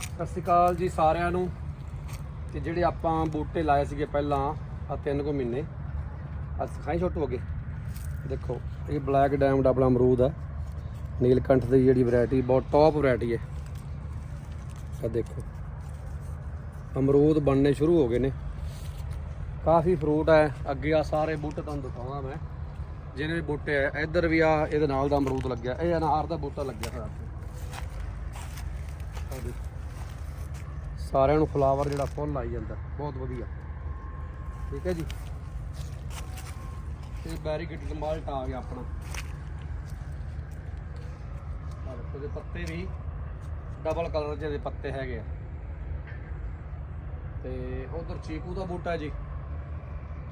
ਸਤਿ ਸ਼੍ਰੀ ਅਕਾਲ ਜੀ ਸਾਰਿਆਂ ਨੂੰ। ਤੇ ਜਿਹੜੇ ਆਪਾਂ ਬੂਟੇ ਲਾਏ ਸੀਗੇ ਪਹਿਲਾਂ ਆ ਤਿੰਨ ਕੁ ਮਹੀਨੇ ਅੱਜ ਖਾਈ ਛੋਟੂ ਅੱਗੇ? ਦੇਖੋ, ਇਹ ਬਲੈਕ ਡਾਇਮੰਡ ਆਪਣਾ ਅਮਰੂਦ ਆ ਨੀਲਕੰਠ ਦੀ ਜਿਹੜੀ ਵੈਰਾਈਟੀ ਬਹੁਤ ਟੌਪ ਵੈਰਾਈਟੀ ਹੈ। ਆ ਦੇਖੋ, ਅਮਰੂਦ ਬਣਨੇ ਸ਼ੁਰੂ ਹੋ ਗਏ ਨੇ। ਕਾਫੀ ਫਰੂਟ ਹੈ। ਅੱਗੇ ਆ ਸਾਰੇ ਬੂਟੇ ਤੁਹਾਨੂੰ ਦਿਖਾਵਾਂ ਮੈਂ। ਜਿਹਨੇ ਬੂਟੇ ਆ, ਇੱਧਰ ਵੀ ਆ ਇਹਦੇ ਨਾਲ ਦਾ ਅਮਰੂਦ ਲੱਗਿਆ। ਇਹ ਅਨਾਰ ਦਾ ਬੂਟਾ ਲੱਗਿਆ ਹੋਇਆ। ਆਹ ਦੇਖੋ। ਸਾਰਿਆਂ ਨੂੰ ਫਲਾਵਰ ਜਿਹੜਾ ਫੁੱਲ ਆਈ ਜਾਂਦਾ। ਬਹੁਤ ਵਧੀਆ। ਠੀਕ ਹੈ ਜੀ? ਤੇ ਬੈਰੀਕੇਟਡ ਮਾਲਟ ਆ ਗਿਆ ਆਪਣਾ। ਉਹਦੇ ਪੱਤੇ ਵੀ ਡਬਲ ਕਲਰ ਜਿਹੇ ਦੇ ਪੱਤੇ ਹੈਗੇ ਆ। ਤੇ ਉਧਰ ਚੀਕੂ ਦਾ ਬੂਟਾ ਜੀ।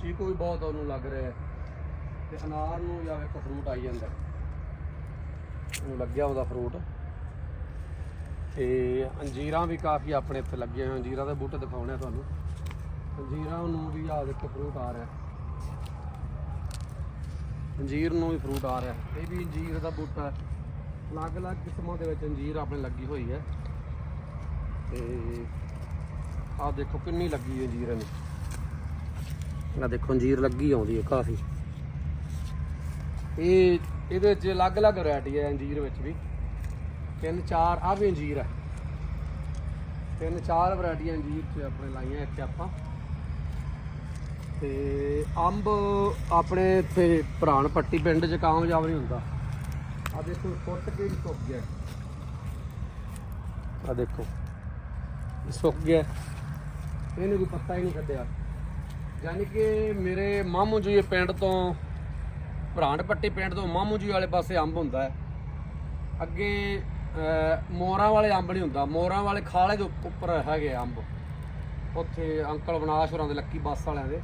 ਚੀਕੂ ਵੀ ਬਹੁਤ ਉਹਨੂੰ ਲੱਗ ਰਿਹਾ ਹੈ। ਤੇ ਅਨਾਰ ਨੂੰ ਜਾਂ ਇੱਕ ਫਰੂਟ ਆਈ ਜਾਂਦਾ। ਉਹਨੂੰ ਲੱਗਿਆ ਉਹਦਾ ਫਰੂਟ ਤੇ ਅੰਜੀਰਾਂ ਵੀ ਕਾਫੀ ਆਪਣੇ ਇੱਥੇ ਲੱਗੀਆਂ ਹੋਏ ਅੰਜੀਰਾਂ ਦੇ ਬੂਟੇ ਦਿਖਾਉਣੇ ਆ ਤੁਹਾਨੂੰ। ਅੰਜੀਰਾਂ ਨੂੰ ਵੀ ਆ ਦੇਖੋ ਫਰੂਟ ਆ ਰਿਹਾ। ਅੰਜੀਰ ਨੂੰ ਵੀ ਫਰੂਟ ਆ ਰਿਹਾ। ਇਹ ਵੀ ਅੰਜੀਰ ਦਾ ਬੂਟਾ ਹੈ। ਅਲੱਗ-ਅਲੱਗ ਕਿਸਮਾਂ ਦੇ ਵਿੱਚ ਅੰਜੀਰ ਆਪਣੇ ਲੱਗੀ ਹੋਈ ਹੈ। ਤੇ ਆਹ ਦੇਖੋ ਕਿੰਨੀ ਲੱਗੀ ਹੈ ਅੰਜੀਰ ਇਹਨੂੰ ਆਹ ਦੇਖੋ ਅੰਜੀਰ ਲੱਗੀ ਆਉਂਦੀ ਹੈ ਕਾਫੀ। ਇਹ ਇਹਦੇ ਵਿੱਚ ਅਲੱਗ-ਅਲੱਗ ਵੈਰਾਈਟੀ ਹੈ ਅੰਜੀਰ ਵਿੱਚ ਵੀ। ਤਿੰਨ ਚਾਰ ਆ ਵੀ ਅੰਜੀਰ ਹੈ। ਤਿੰਨ ਚਾਰ ਵੈਰਾਈਟੀਆਂ ਅੰਜੀਰ ਚ ਆਪਣੇ ਲਾਈਆਂ ਇੱਥੇ ਆਪਾਂ। ਤੇ ਅੰਬ ਆਪਣੇ ਇੱਥੇ ਪ੍ਰਾਣ ਪੱਟੀ ਪਿੰਡ ਚ ਕਾਮਯਾਬ ਨਹੀਂ ਹੁੰਦਾ। ਆ ਦੇਖੋ ਫੁੱਟ ਕੇ ਵੀ ਸੁੱਕ ਗਿਆ। ਆ ਦੇਖੋ, ਸੁੱਕ ਗਿਆ। ਇਹਨੂੰ ਕੋਈ ਪੱਤਾ ਹੀ ਨਹੀਂ ਕੱਢਿਆ। ਯਾਨੀ ਕਿ ਮੇਰੇ ਮਾਮੂ ਜੀ ਪਿੰਡ ਤੋਂ ਭਰਾਂਡ ਪੱਟੀ ਪਿੰਡ ਤੋਂ ਮਾਮੂ ਜੀ ਵਾਲੇ ਪਾਸੇ ਅੰਬ ਹੁੰਦਾ ਹੈ। ਅੱਗੇ ਮੋਰਾਂ ਵਾਲੇ ਅੰਬ ਨਹੀਂ ਹੁੰਦਾ, ਮੋਰਾਂ ਵਾਲੇ ਖਾਲੇ ਦੇ ਉੱਪਰ ਹੈਗੇ ਆ ਅੰਬ। ਉੱਥੇ ਅੰਕਲ ਵਿਨਾਸ਼ ਹੋਰਾਂ ਦੇ ਲੱਕੀ ਬੱਸ ਵਾਲਿਆਂ ਦੇ।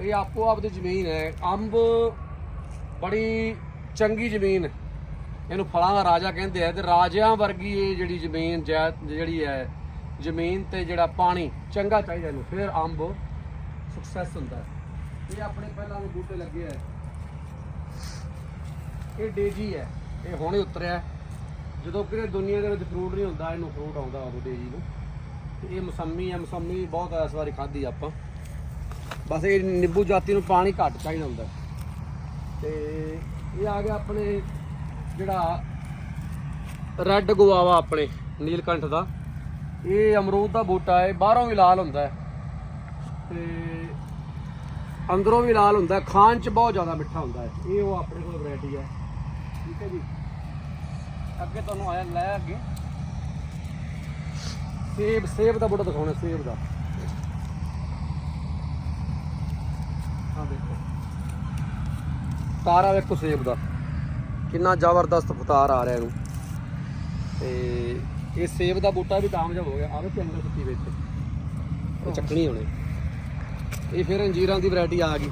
ਇਹ ਆਪੋ ਆਪ ਦੀ ਜ਼ਮੀਨ ਹੈ। ਅੰਬ ਬੜੀ ਚੰਗੀ ਜ਼ਮੀਨ ਹੈ। ਇਹਨੂੰ ਫਲਾਂ ਦਾ ਰਾਜਾ ਕਹਿੰਦੇ ਆ ਤੇ ਰਾਜਿਆਂ ਵਰਗੀ ਇਹ ਜਿਹੜੀ ਜ਼ਮੀਨ, ਜੈ, ਜਿਹੜੀ ਹੈ, ਜ਼ਮੀਨ ਤੇ ਜਿਹੜਾ ਪਾਣੀ ਚੰਗਾ ਚਾਹੀਦਾ ਇਹਨੂੰ। ਫਿਰ ਅੰਬ ਸਕਸੈਸ ਹੁੰਦਾ ਇਹ ਆਪਣੇ ਪਹਿਲਾਂ ਦੇ ਬੂਟੇ ਲੱਗੇ ਆ। ਇਹ ਡੇਜੀ ਹੈ। ਇਹ ਹੁਣੇ ਉਤਰਿਆ ਜਦੋਂ ਕਿਤੇ ਦੁਨੀਆ ਦੇ ਵਿੱਚ ਫਰੂਟ ਨਹੀਂ ਹੁੰਦਾ, ਇਹਨੂੰ ਫਰੂਟ ਆਉਂਦਾ ਉਦੋਂ ਡੇਜੀ ਨੂੰ। ਤੇ ਇਹ ਮਸੰਮੀ ਹੈ ਮਸੰਮੀ ਬਹੁਤ ਇਸ ਵਾਰੀ ਖਾਧੀ ਆਪਾਂ। ਬਸ ਇਹ ਨਿੰਬੂ ਜਾਤੀ ਨੂੰ ਪਾਣੀ ਘੱਟ ਚਾਹੀਦਾ ਹੁੰਦਾ। ਹੈ। ਤੇ ਇਹ ਆ ਗਿਆ ਆਪਣੇ ਜਿਹੜਾ ਰੈੱਡ ਗੁਆਵਾ ਆਪਣੇ, ਨੀਲਕੰਠ ਦਾ। ਇਹ ਅਮਰੂਦ ਦਾ ਬੂਟਾ ਹੈ, ਬਾਹਰੋਂ ਵੀ ਲਾਲ ਹੁੰਦਾ ਹੈ। ਤੇ ਅੰਦਰੋਂ ਵੀ ਲਾਲ ਹੁੰਦਾ ਖਾਣ ਚ ਬਹੁਤ ਜ਼ਿਆਦਾ ਮਿੱਠਾ ਹੁੰਦਾ ਹੈ। ਇਹ ਉਹ ਆਪਣੇ ਕੋਲ ਵੈਰਾਈਟੀ ਹੈ ਠੀਕ ਹੈ ਜੀ। ਅੱਗੇ ਤੁਹਾਨੂੰ ਆਇਆ ਲੈ ਅੱਗੇ। ਸੇਬ ਸੇਬ ਦਾ ਬੂਟਾ ਦਿਖਾਉਣਾ, ਸੇਬ ਦਾ। ਆ ਦੇਖੋ। ਤਾਰਾ ਵੇਖੋ ਸੇਬ ਦਾ। ਕਿੰਨਾ ਜ਼ਬਰਦਸਤ ਫਤਾਰ ਆ ਰਿਹਾ ਇਹਨੂੰ। ਤੇ ਇਹ ਸੇਬ ਦਾ ਬੂਟਾ ਵੀ ਕਾਮਯਾਬ ਹੋ ਗਿਆ। ਆਵੇ ਪਿੰਡ ਸੁੱਤੀ ਵਿੱਚ ਇਹ ਚੱਕਣੀ ਹੋਣੇ ਇਹ ਫਿਰ ਅੰਜੀਰਾਂ ਦੀ ਵੈਰਾਈਟੀ ਆ ਗਈ।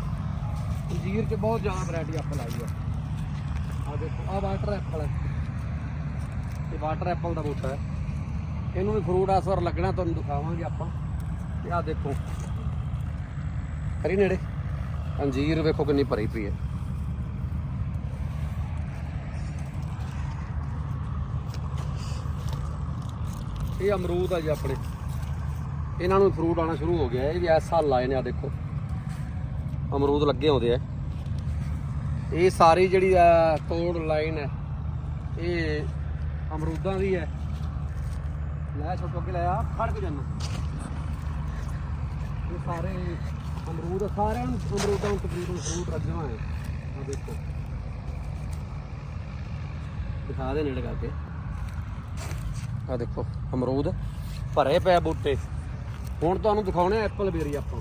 ਅੰਜੀਰ 'ਚ ਬਹੁਤ ਜ਼ਿਆਦਾ ਵੈਰਾਈਟੀ ਆਪਾਂ ਲਾਈ ਆ। ਆ ਦੇਖੋ ਆ ਵਾਟਰ ਐਪਲ ਹੈ ਇਹ ਵਾਟਰ ਐਪਲ ਦਾ ਬੂਟਾ ਹੈ। ਇਹਨੂੰ ਵੀ ਫਰੂਟ ਇਸ ਵਾਰ ਲੱਗਣਾ, ਤੁਹਾਨੂੰ ਦਿਖਾਵਾਂਗੇ ਆਪਾਂ। ਤੇ ਆ ਦੇਖੋ। ਕਰੀ ਨੇੜੇ। ਅੰਜੀਰ ਵੇਖੋ ਕਿੰਨੀ ਭਰੀ ਪਈ ਹੈ। ਇਹ ਅਮਰੂਦ ਆ ਜੀ ਆਪਣੇ। ਇਹਨਾਂ ਨੂੰ ਫਰੂਟ ਆਣਾ ਸ਼ੁਰੂ ਹੋ ਗਿਆ ਇਹ ਵੀ ਇਸ ਸਾਲ ਲਾਏ ਨੇ ਆ ਦੇਖੋ। ਅਮਰੂਦ ਲੱਗੇ ਆਉਂਦੇ ਆ। ਇਹ ਸਾਰੀ ਜਿਹੜੀ ਆ ਤੋੜ ਲਾਈਨ ਹੈ, ਇਹ ਅਮਰੂਦਾਂ ਦੀ ਹੈ। ਲੈ ਛੋਟੋ ਕੇ ਲੈ ਆ ਫੜ ਕੇ ਜਾਨਾ। ਇਹ ਸਾਰੇ ਅਮਰੂਦ ਸਾਰਿਆਂ ਨੂੰ ਅਮਰੂਦਾਂ ਨੂੰ ਤਕਰੀਬਨ ਫਰੂਟ ਰੱਖਿਆ ਹੋਇਆ ਹੈ। ਆ ਦੇਖੋ। ਦਿਖਾ ਦੇ ਨੇੜੇ ਕਰਕੇ। ਆ ਦੇਖੋ, ਅਮਰੂਦ ਭਰੇ ਪਏ ਬੂਟੇ। ਹੁਣ ਤੁਹਾਨੂੰ ਦਿਖਾਉਣੇ ਆ ਐਪਲ ਬੇਰੀ ਆਪਾਂ।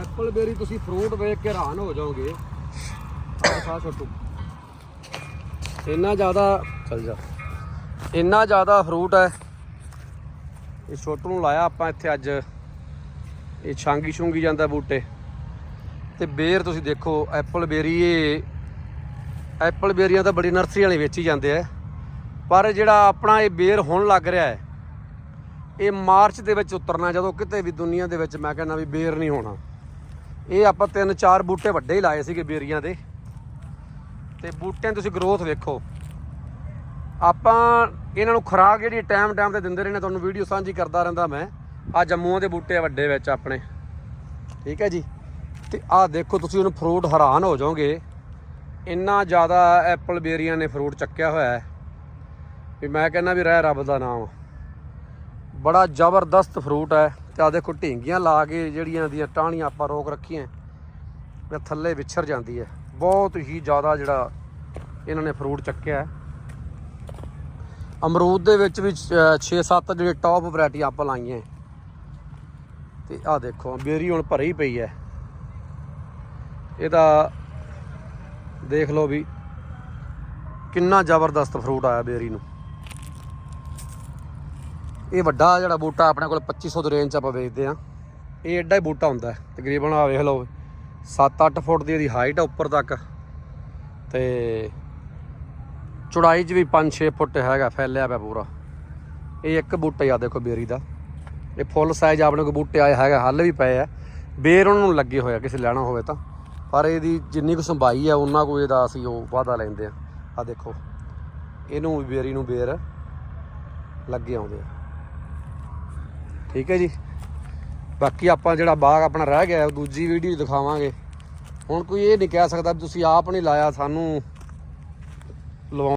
ਐਪਲ ਬੇਰੀ ਤੁਸੀਂ ਫਰੂਟ ਵੇਖ ਕੇ ਹੈਰਾਨ ਹੋ ਜਾਓਗੇ। ਆਹ ਦਿਖਾ ਛੋਟੂ। ਇੰਨਾ ਜ਼ਿਆਦਾ ਚੱਲ ਜਾ। ਇੰਨਾ ਜ਼ਿਆਦਾ ਫਰੂਟ ਹੈ। ਇਹ ਛੋਟੂ ਨੂੰ ਲਾਇਆ ਆਪਾਂ ਇੱਥੇ ਅੱਜ। ਇਹ ਛਾਂਗੀ ਛੂੰਗੀ ਜਾਂਦਾ ਬੂਟੇ। ਤੇ ਬੇਰ ਤੁਸੀਂ ਦੇਖੋ ਐਪਲ ਬੇਰੀ ਇਹ ਐਪਲ ਬੇਰੀਆਂ ਤਾਂ ਬੜੀ ਨਰਸਰੀ ਵਾਲੇ ਵੇਚੀ ਜਾਂਦੇ ਆ। ਪਰ ਜਿਹੜਾ ਆਪਣਾ ਇਹ ਬੇਰ ਹੁਣ ਲੱਗ ਰਿਹਾ ਹੈ, ਇਹ ਮਾਰਚ ਦੇ ਵਿੱਚ ਉਤਰਨਾ, ਜਦੋਂ ਕਿਤੇ ਵੀ ਦੁਨੀਆ ਦੇ ਵਿੱਚ ਮੈਂ ਕਹਿੰਦਾ ਵੀ ਬੇਰ ਨਹੀਂ ਹੋਣਾ। ਇਹ ਆਪਾਂ ਤਿੰਨ ਚਾਰ ਬੂਟੇ ਵੱਡੇ ਹੀ ਲਾਏ ਸੀਗੇ ਬੇਰੀਆਂ ਦੇ। ਤੇ ਬੂਟਿਆਂ ਦੀ ਤੁਸੀਂ ਗਰੋਥ ਵੇਖੋ। ਆਪਾਂ ਇਹਨਾਂ ਨੂੰ ਖੁਰਾਕ ਜਿਹੜੀ ਟਾਈਮ ਟਾਈਮ ਤੇ ਦਿੰਦੇ ਰਹਿੰਦੇ, ਤੁਹਾਨੂੰ ਵੀਡੀਓ ਸਾਂਝੀ ਕਰਦਾ ਰਹਿੰਦਾ ਮੈਂ। ਆ ਜੰਮੂਆਂ ਦੇ ਬੂਟੇ ਆ ਵੱਡੇ ਵਿੱਚ ਆਪਣੇ। ਠੀਕ ਹੈ ਜੀ? ਤੇ ਆਹ ਦੇਖੋ, ਤੁਸੀਂ ਉਹਨੂੰ ਫਰੂਟ ਹੈਰਾਨ ਹੋ ਜਾਓਗੇ। ਇੰਨਾ ਜ਼ਿਆਦਾ ਐਪਲ ਬੇਰੀਆਂ ਨੇ ਫਰੂਟ ਚੱਕਿਆ ਹੋਇਆ ਹੈ। ਵੀ ਮੈਂ ਕਹਿੰਦਾ ਵੀ ਰਹਿ ਰੱਬ ਦਾ ਨਾਮ। ਬੜਾ ਜ਼ਬਰਦਸਤ ਫਰੂਟ ਹੈ। ਤੇ ਆ ਦੇਖੋ, ਢੀਂਗੀਆਂ ਲਾ ਕੇ ਜਿਹੜੀਆਂ ਦੀਆਂ ਟਾਹਣੀਆਂ ਆਪਾਂ ਰੋਕ ਰੱਖੀਆਂ, ਇਹ ਥੱਲੇ ਵਿਛਰ ਜਾਂਦੀ ਹੈ। ਬਹੁਤ ਹੀ ਜ਼ਿਆਦਾ ਜਿਹੜਾ ਇਹਨਾਂ ਨੇ ਫਰੂਟ ਚੱਕਿਆ ਅਮਰੂਦ ਦੇ ਵਿੱਚ ਵੀ 6-7 ਜਿਹੜੇ ਟੌਪ ਵੈਰਾਈਟੀ ਆਪਾਂ ਲਾਈਆਂ ਹੈ। ਤੇ ਆ ਦੇਖੋ, ਬੇਰੀ ਹੁਣ ਭਰੀ ਪਈ ਹੈ। ਇਹਦਾ ਦੇਖ ਲਓ ਵੀ ਕਿੰਨਾ ਜ਼ਬਰਦਸਤ ਫਰੂਟ ਆਇਆ ਬੇਰੀ ਨੂੰ। ਇਹ ਵੱਡਾ ਜਿਹੜਾ ਬੂਟਾ ਆਪਣੇ ਕੋਲ 2500 ਦੀ ਰੇਂਜ 'ਚ ਆਪਾਂ ਵੇਚਦੇ ਆ ਇਹ ਐਡਾ ਹੀ ਬੂਟਾ ਹੁੰਦਾ ਤਕਰੀਬਨ ਆ ਵੇਖ ਲਓ 7-8 ਫੁੱਟ ਦੀ ਇਹਦੀ ਹਾਈਟ ਆ ਉੱਪਰ ਤੱਕ। ਤੇ ਚੌੜਾਈ 'ਚ ਵੀ 5-6 ਫੁੱਟ ਹੈਗਾ, ਫੈਲਿਆ ਪਿਆ ਪੂਰਾ। ਇਹ ਇੱਕ ਬੂਟਾ ਹੀ ਆ ਦੇਖੋ ਬੇਰੀ ਦਾ। ਇਹ ਫੁੱਲ ਸਾਈਜ਼ ਆਪਣੇ ਕੋਲ ਬੂਟੇ ਆਏ ਹੈਗਾ, ਹੱਲ ਵੀ ਪਏ ਆ। ਬੇਰ ਉਹਨਾਂ ਨੂੰ ਲੱਗੇ ਹੋਇਆ ਕਿਸੇ ਲੈਣਾ ਹੋਵੇ ਤਾਂ। ਪਰ ਇਹਦੀ ਜਿੰਨੀ ਕੁ ਸੰਭਾਈ ਆ, ਉਹਨਾਂ ਕੋ ਇਹਦਾ ਅਸੀਂ ਉਹ ਵਾਧਾ ਲੈਂਦੇ ਆ। ਆ ਦੇਖੋ, ਇਹਨੂੰ ਬੇਰੀ ਨੂੰ ਬੇਰ ਲੱਗੇ ਆਉਂਦੇ ਆ। ਠੀਕ ਹੈ ਜੀ? ਬਾਕੀ ਆਪਾਂ ਜਿਹੜਾ ਬਾਗ ਆਪਣਾ ਰਹਿ ਗਿਆ, ਉਹ ਦੂਜੀ ਵੀਡੀਓ ਦਿਖਾਵਾਂਗੇ। ਹੁਣ ਕੋਈ ਇਹ ਨਹੀਂ ਕਹਿ ਸਕਦਾ ਵੀ ਤੁਸੀਂ ਆਪ ਨਹੀਂ ਲਾਇਆ ਸਾਨੂੰ।